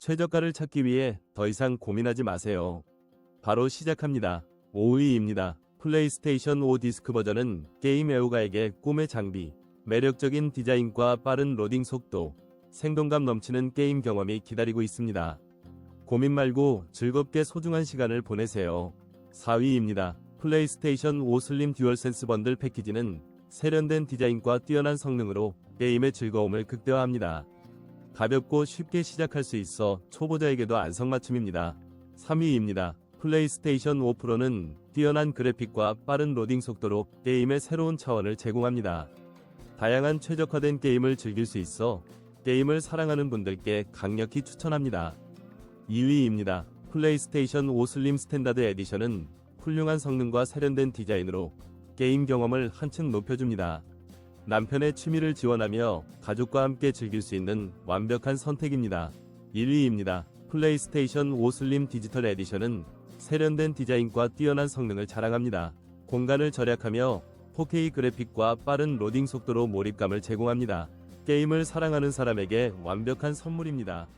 최저가를 찾기 위해 더 이상 고민하지 마세요. 바로 시작합니다. 5위입니다. 플레이스테이션 5 디스크 버전은 게임 애호가에게 꿈의 장비, 매력적인 디자인과 빠른 로딩 속도, 생동감 넘치는 게임 경험이 기다리고 있습니다. 고민 말고 즐겁게 소중한 시간을 보내세요. 4위입니다. 플레이스테이션 5 슬림 듀얼센스 번들 패키지는 세련된 디자인과 뛰어난 성능으로 게임의 즐거움을 극대화합니다. 가볍고 쉽게 시작할 수 있어 초보자에게도 안성맞춤입니다. 3위입니다. 플레이스테이션 5 프로는 뛰어난 그래픽과 빠른 로딩 속도로 게임의 새로운 차원을 제공합니다. 다양한 최적화된 게임을 즐길 수 있어 게임을 사랑하는 분들께 강력히 추천합니다. 2위입니다. 플레이스테이션 5 슬림 스탠다드 에디션은 훌륭한 성능과 세련된 디자인으로 게임 경험을 한층 높여줍니다. 남편의 취미를 지원하며 가족과 함께 즐길 수 있는 완벽한 선택입니다. 1위입니다. 플레이스테이션 5 슬림 디지털 에디션은 세련된 디자인과 뛰어난 성능을 자랑합니다. 공간을 절약하며 4K 그래픽과 빠른 로딩 속도로 몰입감을 제공합니다. 게임을 사랑하는 사람에게 완벽한 선물입니다.